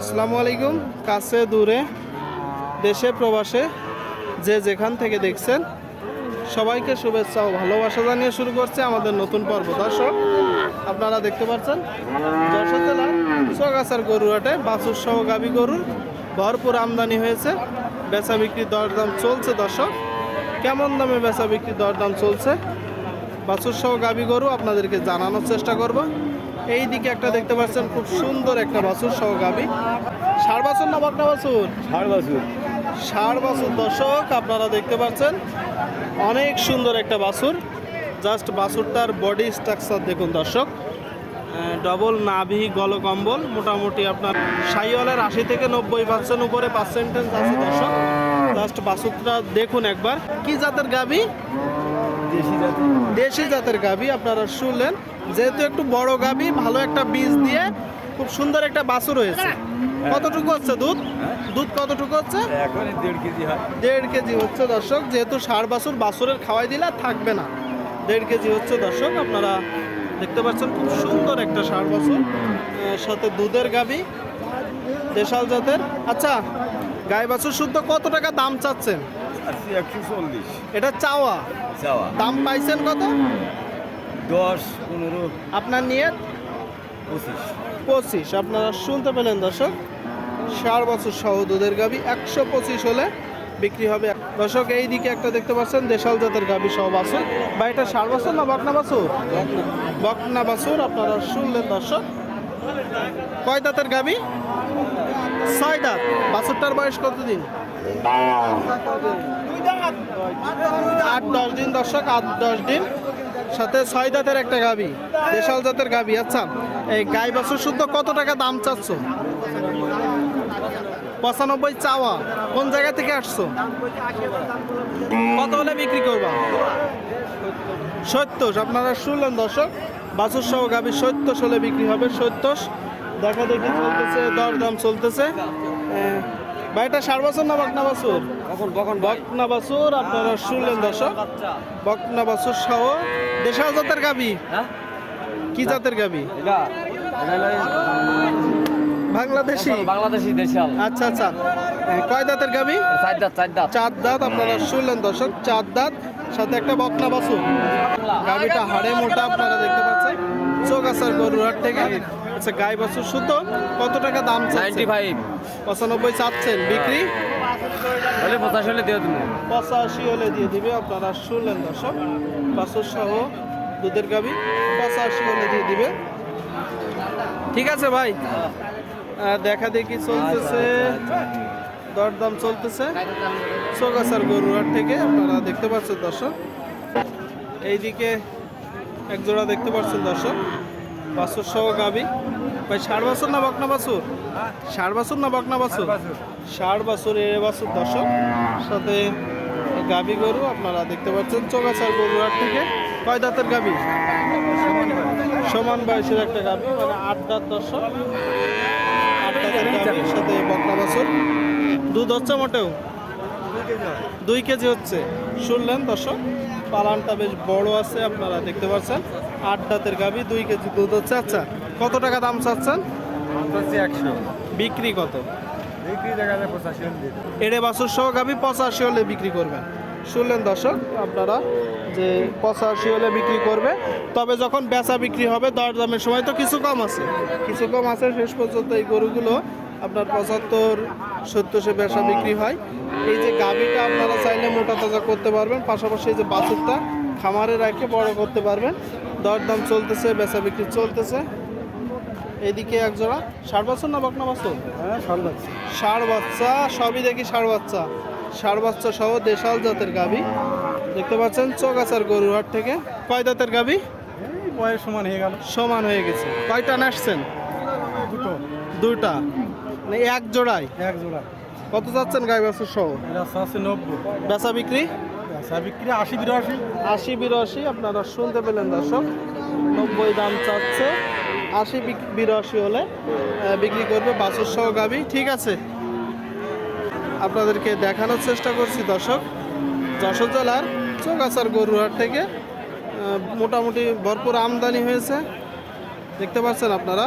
আসসালামু আলাইকুম। কাছে, দূরে, দেশে, প্রবাসে, যে যেখান থেকে দেখছেন, সবাইকে শুভেচ্ছা ও ভালোবাসা জানিয়ে শুরু করছে আমাদের নতুন পর্ব। দর্শক, আপনারা দেখতে পাচ্ছেন, যশোর জেলার চগাছার গরুহাটে বাছুর সহ গাবি গরুর ভরপুর আমদানি হয়েছে। বেচা বিক্রির দরদাম চলছে, দর্শক। কেমন দামে বেচা বিক্রির দরদাম চলছে? বাছুর সহ গাবি গরু আপনাদেরকে জানানোর চেষ্টা করব। এই দিকে একটা দেখতে পাচ্ছেন খুব সুন্দর একটা বাছুর সহ গাবি ষাড় বাছুর না বকনা বাছুর? ষাট বছর। ষাড় বাছুর দর্শক আপনারা দেখতে পাচ্ছেন অনেক সুন্দর একটা বাছুর। জাস্ট বাছুরটার বডি স্ট্রাকচার দেখুন দর্শক। ডবল নাভি গলকম্বল মোটামুটি আপনার সাইওয়ালের আশি থেকে নব্বই পার্সেন্ট উপরে পার্সেন্টেজ আছে দর্শক। জাস্ট বাছুরটা দেখুন একবার। কি জাতের গাভি? দেশি জাতি দেশি জাতের গাভি আপনারা শুনলেন। যেহেতু একটু বড় গাভি ভালো একটা বীজ দিয়ে খুব সুন্দর একটা বাছুর রয়েছে কতটুকু হচ্ছে দুধ? দুধ কতটুকু হচ্ছে? দেড় কেজি দেড় কেজি হচ্ছে দর্শক। যেহেতু ষাড় বাছুর বাছুরের খাওয়াই দিলে থাকবে না। দেড় কেজি হচ্ছে দর্শক। আপনারা দেখতে পাচ্ছেন খুব সুন্দর একটা বাছুর। আহ, সাথে দুধের গাভি দেশাল জাতের। আচ্ছা গাই বাছুর শুদ্ধ কত টাকা দাম চাচ্ছেন? আশি একশো চল্লিশ। এটা চাওয়া। যাওয়া দাম পাইছেন কত? দশ পনেরো আপনার নিয়ে পঁচিশ। পঁচিশ। আপনারা শুনতে পেলেন দর্শক ষাট বছর সহ দুধের গাবি একশো পঁচিশ হলে বিক্রি হবে। দর্শক এই দিকে একটা দেখতে পাচ্ছেন দেশাল জাতের গাবি সহ বাছুর বা এটা ষাট বছর না বকনা বাছুর? বকনা বাছুর আপনারা শুনলেন দর্শক। কয় দাঁতের গাবি ছয় দাঁত। বাছুরটার বয়স কতদিন? আট, দশ দিন দর্শক, আট, দশ দিন। সাথে ছয় দাঁতের একটা গাবি, দেশাল জাতের গাবি। আচ্ছা এই গাই বাছুর শুদ্ধ কত টাকা দাম চাচ্ছ? পঁচানব্বই চাওয়া, কোন জায়গা থেকে আসছো? কত হলে বিক্রি করবা? সত্তর, আপনারা শুনলেন দর্শক, বাছুর সহ গাবি সত্তর হলে বিক্রি হবে সত্তর। দেখা দেখি চলতেছে দর দাম চলতেছে ভাইটা ষাট বছর না বকনা বাছুর? বকনা বাছুর আপনারা শুনলেন দর্শক। বকনা বাছুর সহ দেশাল জাতের গাবি। হ্যাঁ? কি জাতের গাবি? হলো বাংলাদেশি। বাংলাদেশি দেশাল। আচ্ছা আচ্ছা। কয় দাঁতের গাবি? চার দাঁত চার দাঁত। চার দাঁত আপনারা শুনলেন দর্শক চার দাঁত সাথে একটা বকনা বাছুর গাবিটা হাড়ে মোটা আপনারা দেখতে পাচ্ছেন। চৌগাছার গরুর হাট থেকে। আচ্ছা গাই বাছুর শুদ্ধ। কত টাকা দাম নাইনটি ফাইভ পঁচানব্বই চাচ্ছেন বিক্রি? তাহলে পঁচাশি হলে দিয়ে তুমি পঁচাশি হলে দিয়ে দিবে আপনারা শুনলেন দর্শক বাছুর সহ দুধের গাবি পঁচাশি হলে দিয়ে দিবে। ঠিক আছে ভাই দেখা দেখি চলতেছে, দরদাম চলতেছে। চৌগাছার গরুয়ার থেকে আপনারা দেখতে পাচ্ছেন দর্শক, এইদিকে এক জোড়া দেখতে পাচ্ছেন দর্শক। বাছুর সহ গাবি। ভাই ষাট বছর না বকনা বাছুর? ষাট বছর না বকনা বাছুর? ষাট বছর। এ বছর দর্শক। সাথে গাবি গরু আপনারা দেখতে পাচ্ছেন চৌগাছার গরুয়ার থেকে। কয় দাঁতের গাবি? সমান বয়সের একটা গাবি মানে আট দাঁত দর্শক। আট দাঁতের গাবির সাথে বকনা বাছুর। দুধ হচ্ছে মোটেও? দুই কেজি হচ্ছে। শুনলেন দর্শক? পালানটা বেশ বড় আছে আপনারা দেখতে পাচ্ছেন। আট দাঁতের গাবি দুই কেজি দুধ হচ্ছে। আচ্ছা কত টাকা দাম চাচ্ছেন? একশো। বিক্রি কত? এড়ে বাছুর সহ গাবি পঁচাশি হলে বিক্রি করবেন। শুনলেন দর্শক আপনারা যে পঁচাশি হলে বিক্রি করবে তবে যখন বেচা বিক্রি হবে দর দামের সময় তো কিছু কম আছে। কিছু কম আছে শেষ পর্যন্ত এই গরুগুলো আপনার পঁচাত্তর সত্তর বেচা বিক্রি হয়। এই যে গাবিটা আপনারা চাইলে মোটা তাজা করতে পারবেন পাশাপাশি এই যে বাছুরটা খামারে রেখে বড় করতে পারবেন। দরদাম চলতেছে বেচা বিক্রি চলতেছে। এদিকে এক জোড়া ষাট বছর না বকনা বছর? হ্যাঁ সন্ধ্যা ষাড় বাচ্চা সবই দেখি ষাড় বাচ্চা। ষাড় বাচ্চা সহ দেশাল জাতের গাবি দেখতে পাচ্ছেন চৌগাছার গরুহাট থেকে। কয় দাঁতের গাবি বয়স সমান হয়ে গেল। সমান হয়ে গেছে। কয়টা আসছেন দুটো। দুইটা মানে এক জোড়ায়? এক জোড়া। কত যাচ্ছেন গাই বাছুর সহ? আছে নব্বই। বেচা বিক্রি? বেচা বিক্রি আশি বিরাশি। আশি বিরাশি আপনারা শুনতে পেলেন দর্শক। নব্বই দাম চাচ্ছে। আশি বিরাশি হলে বিক্রি করবে বাছুর সহ গাবি ঠিক আছে। আপনাদেরকে দেখানোর চেষ্টা করছি দর্শক। যশোর জেলার চৌগাছার গরুহাট থেকে মোটামুটি ভরপুর আমদানি হয়েছে। দেখতে পাচ্ছেন আপনারা?